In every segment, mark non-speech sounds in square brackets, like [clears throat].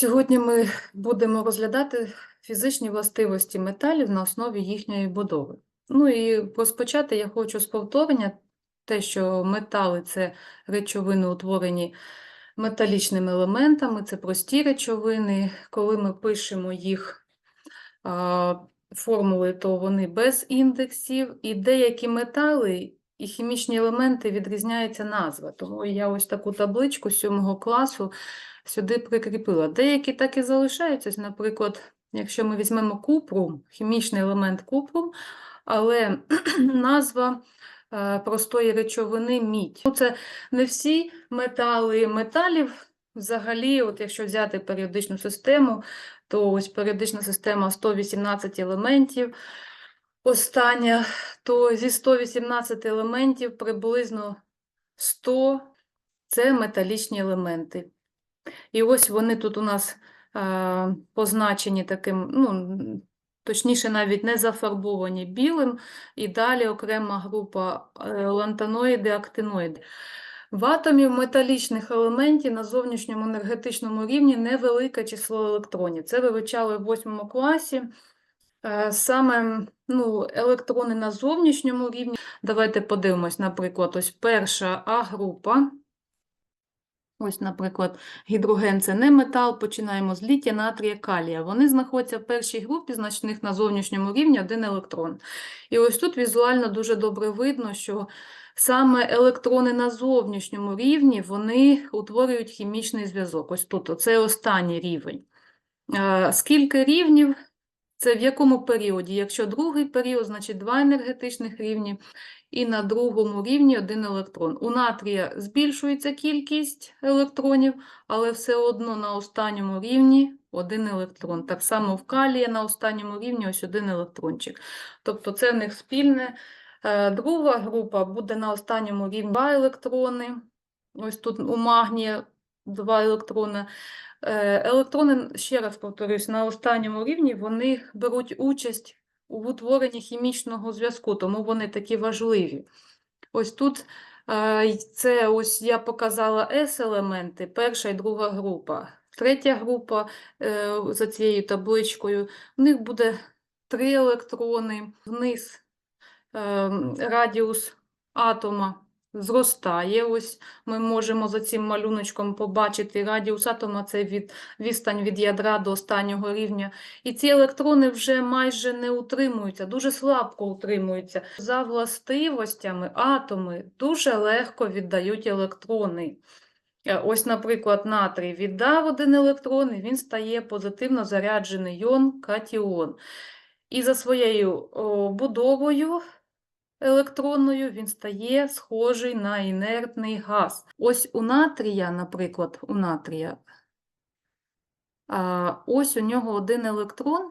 Сьогодні ми будемо розглядати фізичні властивості металів на основі їхньої будови. Ну і розпочати я хочу з повторення те, що метали це речовини, утворені металічними елементами, це прості речовини. Коли ми пишемо їх формули, то вони без індексів, і деякі метали і хімічні елементи відрізняється назва. Тому я ось таку табличку 7 класу сюди прикріпила. Деякі так і залишаються. Наприклад, якщо ми візьмемо купрум, хімічний елемент купрум, але [clears throat] назва е, простої речовини мідь. Ну, Це не всі метали металів. Взагалі, от якщо взяти періодичну систему, то ось періодична система 118 елементів. Остання, то зі 118 елементів приблизно 100 це металічні елементи. І ось вони тут у нас е, позначені таким, ну, точніше, навіть не зафарбовані білим, і далі окрема група е, лантаноїди, актиноїди. В атомів металічних елементів на зовнішньому енергетичному рівні невелике число електронів. Це вивчали в 8 класі. Е, Саме ну, електрони на зовнішньому рівні. Давайте подивимось, наприклад, ось перша А-група. Ось, наприклад, гідроген це не метал, починаємо з літія, натрія, калія. Вони знаходяться в першій групі, значить, в них на зовнішньому рівні один електрон. І ось тут візуально дуже добре видно, що саме електрони на зовнішньому рівні вони утворюють хімічний зв'язок. Ось тут, це останній рівень. Е, Скільки рівнів? Це в якому періоді? Якщо другий період, значить два енергетичних рівні, і на другому рівні один електрон. У натрія збільшується кількість електронів, але все одно на останньому рівні один електрон. Так само в калія на останньому рівні ось один електрончик. Тобто це в них спільне. Е, Друга група буде на останньому рівні два електрони. Ось тут у магнія два електрони. Е, Електрони, ще раз повторюсь, на останньому рівні вони беруть участь у утворенні хімічного зв'язку, тому вони такі важливі. Ось тут е, це ось я показала S-елементи, перша і друга група. Третя група е, за цією табличкою, в них буде три електрони, вниз е, радіус атома зростає. Ось ми можемо за цим малюночком побачити радіус атома це від, відстань від ядра до останнього рівня. І ці електрони вже майже не утримуються, дуже слабко утримуються. За властивостями атоми дуже легко віддають електрони. Е, Ось, наприклад, натрій віддав один електрон, і він стає позитивно заряджений іон, катіон. І за своєю будовою електронною він стає схожий на інертний газ. Ось у натрія, наприклад, у натрія, ось у нього один електрон.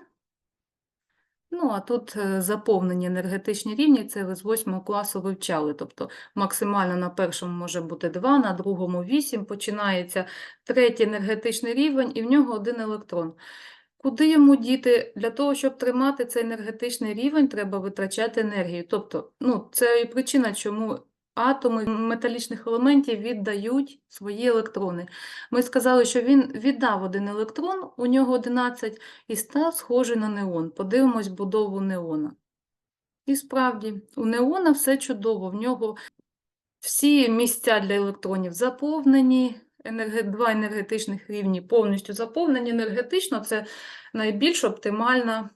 Ну, а тут е, заповнені енергетичні рівні, це ви з 8 класу вивчали. Тобто максимально на першому може бути 2, на другому 8, починається третій енергетичний рівень, і в нього один електрон. Куди йому діти? Для того, щоб тримати цей енергетичний рівень, треба витрачати енергію. Тобто, ну, це і причина, чому атоми металічних елементів віддають свої електрони. Ми сказали, що він віддав один електрон, у нього 11, і став схожий на неон. Подивимось будову неона. І справді, у неона все чудово, в нього всі місця для електронів заповнені. Два енергетичних рівні повністю заповнені енергетично, це найбільш оптимальна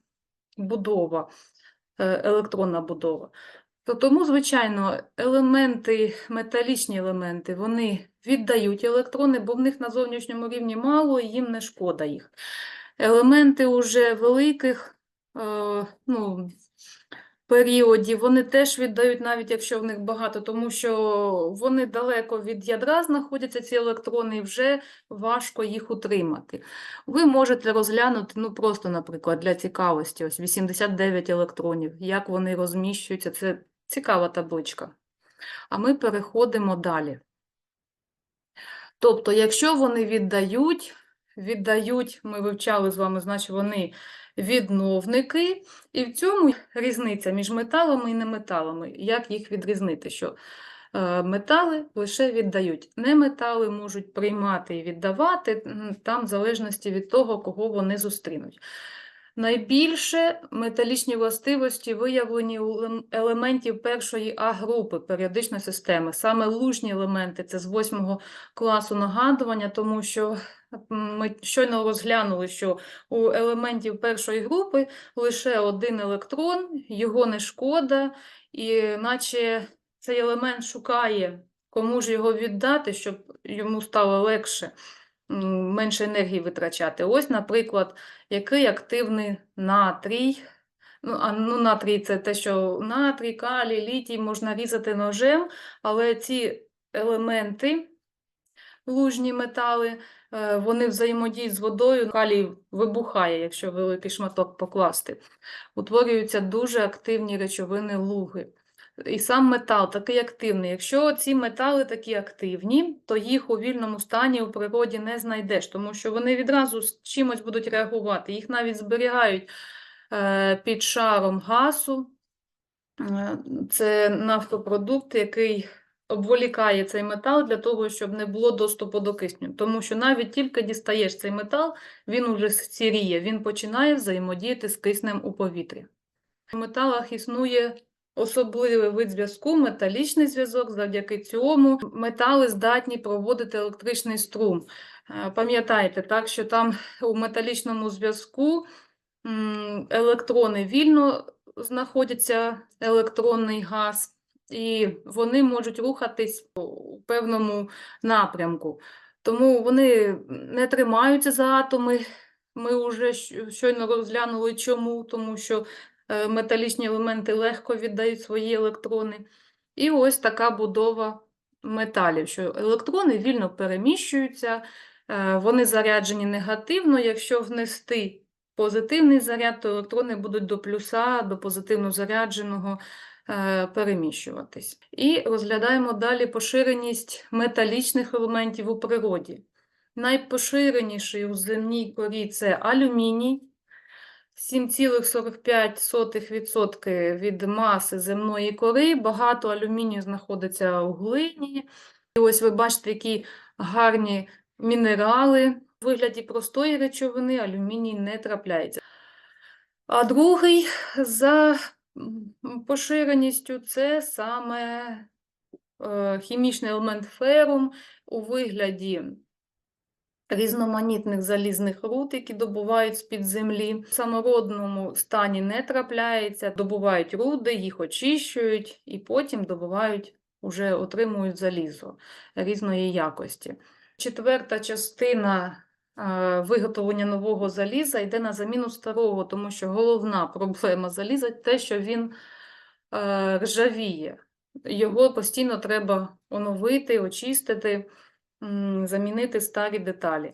будова, е, електронна будова. Тому, звичайно, елементи, металічні елементи, вони віддають електрони, бо в них на зовнішньому рівні мало, і їм не шкода їх. Елементи уже великих е, ну, періодів, вони теж віддають, навіть якщо в них багато, тому що вони далеко від ядра знаходяться, ці електрони, і вже важко їх утримати. Ви можете розглянути, ну просто, наприклад, для цікавості, ось 89 електронів, як вони розміщуються, це цікава табличка. А ми переходимо далі. Тобто, якщо вони віддають, віддають, ми вивчали з вами, значить вони відновники, і в цьому різниця між металами і неметалами. Як їх відрізнити? Що Е, Метали лише віддають. Неметали можуть приймати і віддавати, там в залежності від того, кого вони зустрінуть. Найбільше металічні властивості виявлені у елементів першої А-групи періодичної системи. Саме лужні елементи це з восьмого класу нагадування, тому що ми щойно розглянули, що у елементів першої групи лише один електрон, його не шкода, і наче цей елемент шукає, кому ж його віддати, щоб йому стало легше, менше енергії витрачати. Ось, наприклад, який активний натрій. Ну, а, ну, натрій це те, що натрій, калій, літій можна різати ножем, але ці елементи, лужні метали, е, вони взаємодіють з водою. Калій вибухає, якщо великий шматок покласти. Утворюються дуже активні речовини луги. І сам метал такий активний. Якщо ці метали такі активні, то їх у вільному стані у природі не знайдеш, тому що вони відразу з чимось будуть реагувати. Їх навіть зберігають е, під шаром газу. Е, Це нафтопродукт, який обволікає цей метал для того, щоб не було доступу до кисню. Тому що навіть тільки дістаєш цей метал, він уже сіріє, він починає взаємодіяти з киснем у повітрі. У металах існує особливий вид зв'язку, металічний зв'язок. Завдяки цьому метали здатні проводити електричний струм. Е, Пам'ятаєте, так, що там у металічному зв'язку електрони вільно знаходяться, електронний газ, і вони можуть рухатись у певному напрямку. Тому вони не тримаються за атоми. Ми вже щойно розглянули чому, тому що металічні елементи легко віддають свої електрони. І ось така будова металів, що електрони вільно переміщуються, е, вони заряджені негативно. Якщо внести позитивний заряд, то електрони будуть до плюса, до позитивно зарядженого е, переміщуватись. І розглядаємо далі поширеність металічних елементів у природі. Найпоширеніший у земній корі це алюміній. 7,45% від маси земної кори. Багато алюмінію знаходиться у глині. І ось ви бачите, які гарні мінерали. У вигляді простої речовини алюміній не трапляється. А другий за поширеністю це саме е, хімічний елемент ферум у вигляді різноманітних залізних руд, які добувають з-під землі. В самородному стані не трапляється, добувають руди, їх очищують і потім добувають, уже отримують залізо різної якості. Четверта частина е, виготовлення нового заліза йде на заміну старого, тому що головна проблема заліза те, що він е, ржавіє. Його постійно треба оновити, очистити, замінити старі деталі.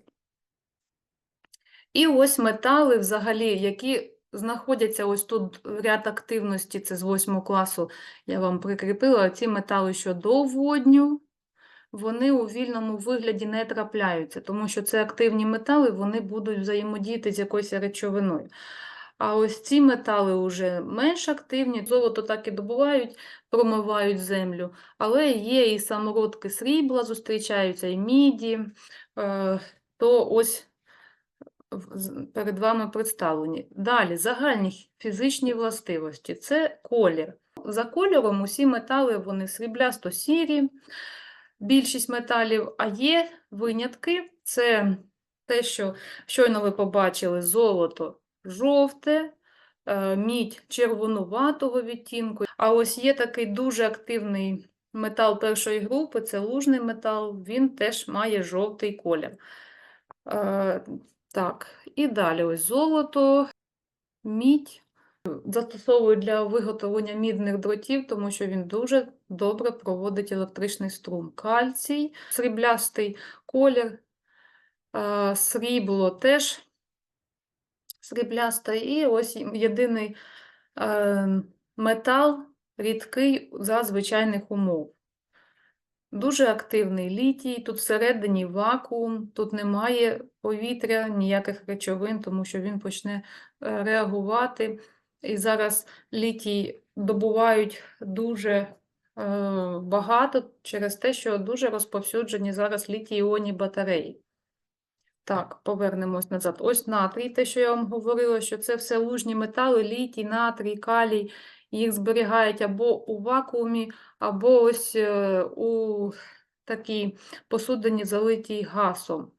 І ось метали взагалі, які знаходяться ось тут ряд активності, це з 8 класу я вам прикріпила, ці метали, що до водню, вони у вільному вигляді не трапляються, тому що це активні метали, вони будуть взаємодіяти з якоюсь речовиною. А ось ці метали вже менш активні, золото так і добувають, промивають землю, але є і самородки срібла, зустрічаються, і міді, е, то ось перед вами представлені. Далі, загальні фізичні властивості. Це колір. За кольором усі метали вони сріблясто-сірі, більшість металів, а є винятки. Це те, що щойно ви побачили, золото жовте, е, мідь червонуватого відтінку. А ось є такий дуже активний метал першої групи, це лужний метал, він теж має жовтий колір. Е, Так, і далі ось золото, мідь. Застосовують для виготовлення мідних дротів, тому що він дуже добре проводить електричний струм. Кальцій, сріблястий колір, е, срібло теж сріблясте. І ось єдиний е, метал рідкий за звичайних умов. Дуже активний літій, тут всередині вакуум, тут немає повітря, ніяких речовин, тому що він почне е, реагувати. І зараз літій добувають дуже багато через те, що дуже розповсюджені зараз літій-іонні батареї. Так, повернемось назад. Ось натрій, те, що я вам говорила, що це все лужні метали, літій, натрій, калій. Їх зберігають або у вакуумі, або ось е, у такій посудині, залитій газом.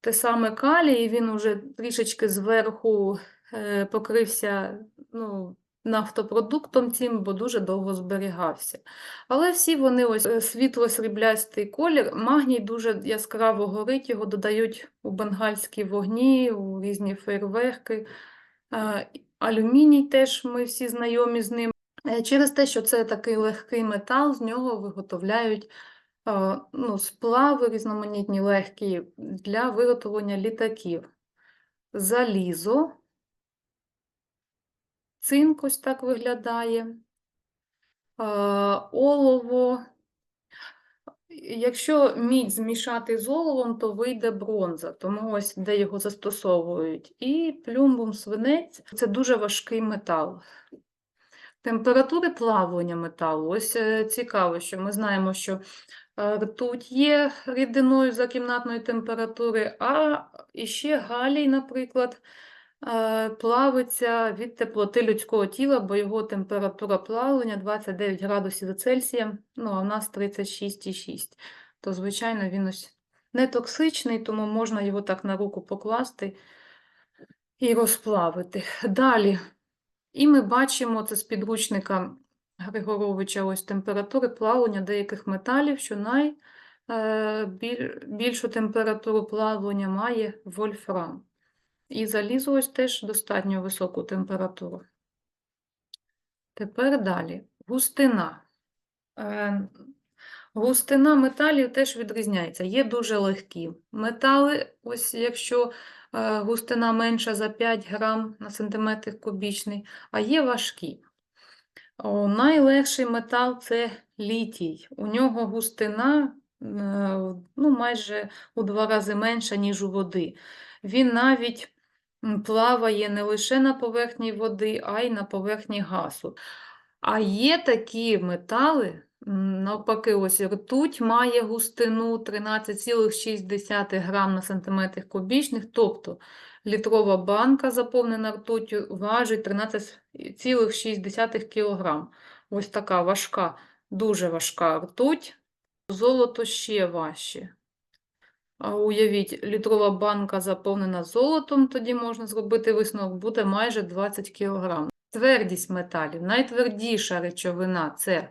Те саме калій, він уже трішечки зверху е, покрився ну, нафтопродуктом цим, бо дуже довго зберігався. Але всі вони ось е, світло-сріблястий колір, магній дуже яскраво горить, його додають у бенгальські вогні, у різні фейерверки. Алюміній теж ми всі знайомі з ним. Е, Через те, що це такий легкий метал, з нього виготовляють ну, сплави різноманітні легкі для виготовлення літаків. Залізо, цинк ось так виглядає, е, олово. Якщо мідь змішати з оловом, то вийде бронза, тому ось де його застосовують. І плюмбум свинець це дуже важкий метал. Температури плавлення металу. Ось е, цікаво, що ми знаємо, що е, ртуть є рідиною за кімнатної температури, а іще галій, наприклад, е, плавиться від теплоти людського тіла, бо його температура плавлення 29 градусів за Цельсієм, ну а в нас 36,6. То, звичайно, він ось не токсичний, тому можна його так на руку покласти і розплавити. Далі. І ми бачимо це з підручника Григоровича ось температури плавлення деяких металів, що найбільшу температуру плавлення має вольфрам. І залізо ось теж достатньо високу температуру. Тепер далі. Густина. Е, Густина металів теж відрізняється. Є дуже легкі метали, ось якщо е, густина менша за 5 грам на сантиметр кубічний, а є важкі. О, найлегший метал це літій. У нього густина е, ну, майже у два рази менша, ніж у води. Він навіть плаває не лише на поверхні води, а й на поверхні газу. А є такі метали, навпаки, ось ртуть має густину 13,6 грам на сантиметр кубічних, тобто літрова банка, заповнена ртуттю, важить 13,6 кг. Ось така важка, дуже важка ртуть. Золото ще важче. Уявіть, літрова банка заповнена золотом, тоді можна зробити висновок, буде майже 20 кг. Твердість металів. Найтвердіша речовина це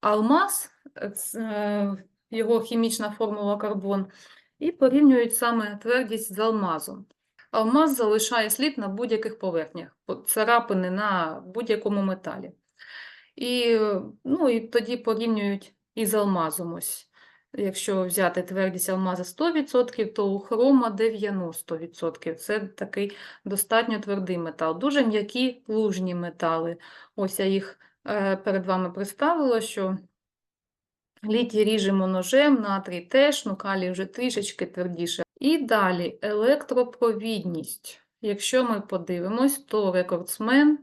алмаз, е, його хімічна формула карбон, і порівнюють саме твердість з алмазом. Алмаз залишає слід на будь-яких поверхнях, царапини на будь-якому металі. І, ну, і тоді порівнюють із алмазом. Ось. Якщо взяти твердість алмаза 100%, то у хрома 90%. Це такий достатньо твердий метал. Дуже м'які лужні метали. Ось я їх е, перед вами представила, що літій ріжемо ножем, натрій теж, ну калій вже трішечки твердіше. І далі електропровідність. Якщо ми подивимось, то рекордсмен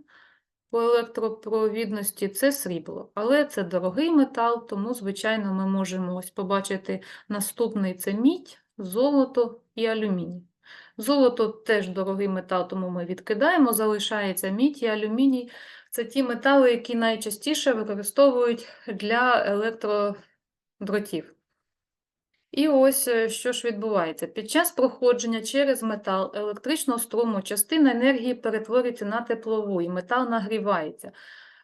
по електропровідності це срібло, але це дорогий метал, тому, звичайно, ми можемо ось побачити наступний це мідь, золото і алюміній. Золото теж дорогий метал, тому ми відкидаємо, залишається мідь і алюміній. Це ті метали, які найчастіше використовують для електродротів. І ось е, що ж відбувається. Під час проходження через метал електричного струму частина енергії перетворюється на теплову, і метал нагрівається.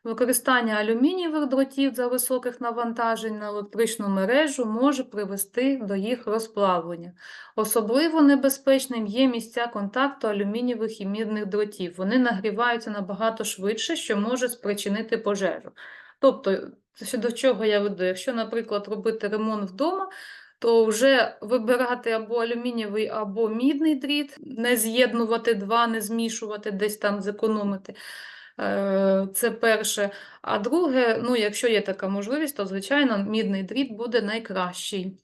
Використання алюмінієвих дротів за високих навантажень на електричну мережу може привести до їх розплавлення. Особливо небезпечним є місця контакту алюмінієвих і мідних дротів. Вони нагріваються набагато швидше, що може спричинити пожежу. Тобто, до чого я веду? Якщо, наприклад, робити ремонт вдома, то вже вибирати або алюмінієвий, або мідний дріт, не з'єднувати два, не змішувати, десь там зекономити. Е, Це перше. А друге, ну, якщо є така можливість, то, звичайно, мідний дріт буде найкращий.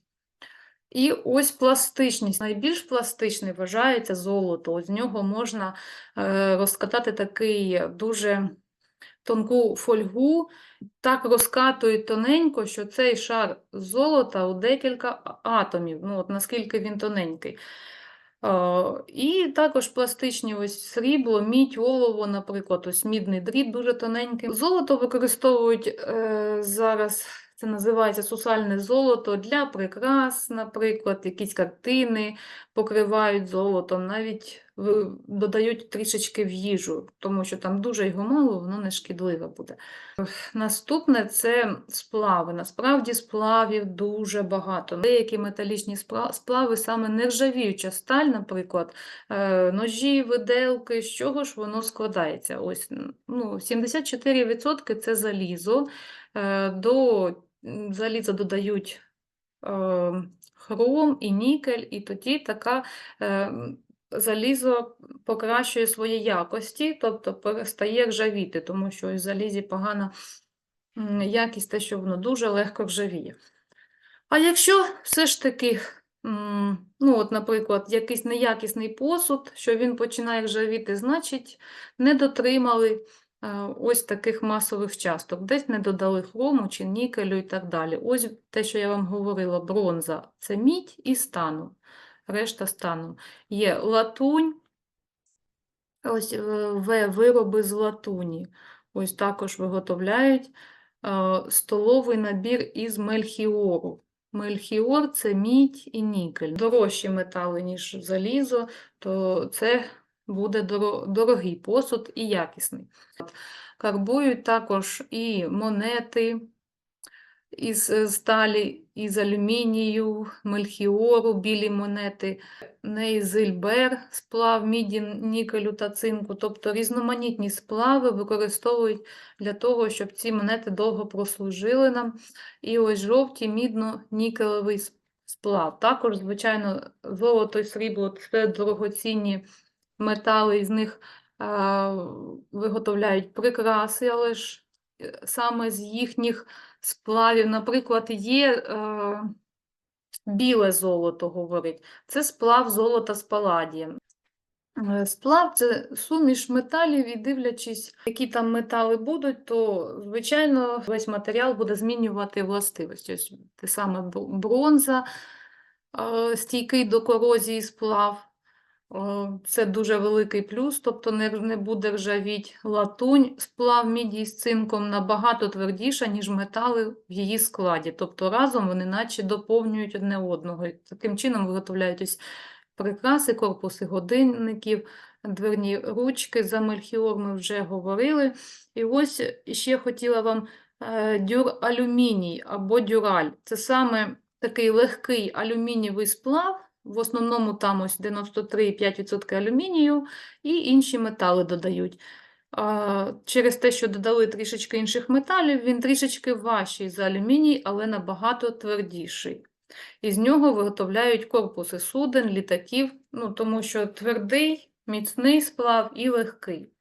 І ось пластичність. Найбільш пластичний вважається золото. З нього можна е, розкатати такий дуже тонку фольгу, так розкатують тоненько, що цей шар золота у декілька атомів, ну от наскільки він тоненький. І також пластичні ось срібло, мідь, олово, наприклад, ось мідний дріт дуже тоненький. Золото використовують е, зараз, це називається сусальне золото для прикрас, наприклад, якісь картини покривають золотом, навіть додають трішечки в їжу, тому що там дуже його мало, воно не шкідливе буде. Наступне це сплави. Насправді сплавів дуже багато. Деякі металічні сплави, саме нержавіюча сталь, наприклад, е, ножі, виделки, з чого ж воно складається? Ось ну, 74% це залізо. Е, До м, заліза додають е, хром і нікель, і тоді така е, залізо покращує свої якості, тобто перестає ржавіти, тому що в залізі погана якість, те, що воно дуже легко ржавіє. А якщо все ж таки, ну от, наприклад, якийсь неякісний посуд, що він починає ржавіти, значить не дотримали ось таких масових часток, десь не додали хрому чи нікелю і так далі. Ось те, що я вам говорила, бронза – це мідь і стану, решта стану. Є латунь, ось е, В вироби з латуні. Ось також виготовляють е, столовий набір із мельхіору. Мельхіор – це мідь і нікель. Дорожчі метали, ніж залізо, то це буде дорогий посуд і якісний. Карбують також і монети із е, сталі, із алюмінію, мельхіору, білі монети, нейзильбер, сплав міді, нікелю та цинку. Тобто різноманітні сплави використовують для того, щоб ці монети довго прослужили нам. І ось жовті мідно-нікелевий сплав. Також, звичайно, золото і срібло це дорогоцінні метали, із них а, виготовляють прикраси, але ж е, саме з їхніх сплавів, наприклад, є е, біле золото, говорить, це сплав золота з паладієм. Е, Сплав це суміш металів, і дивлячись, які там метали будуть, то, звичайно, весь матеріал буде змінювати властивості. Ось те саме бронза, е, стійкий до корозії сплав. Це дуже великий плюс, тобто не, не буде ржавіть. Латунь, сплав міді з цинком набагато твердіша, ніж метали в її складі. Тобто разом вони наче доповнюють одне одного. І таким чином виготовляють ось прикраси, корпуси годинників, дверні ручки. За мельхіор ми вже говорили. І ось ще хотіла вам е, дюралюміній або дюраль. Це саме такий легкий алюмінієвий сплав. В основному там ось 93,5% алюмінію і інші метали додають. Через те, що додали трішечки інших металів, він трішечки важчий за алюміній, але набагато твердіший. Із нього виготовляють корпуси суден, літаків, ну, тому що твердий, міцний сплав і легкий.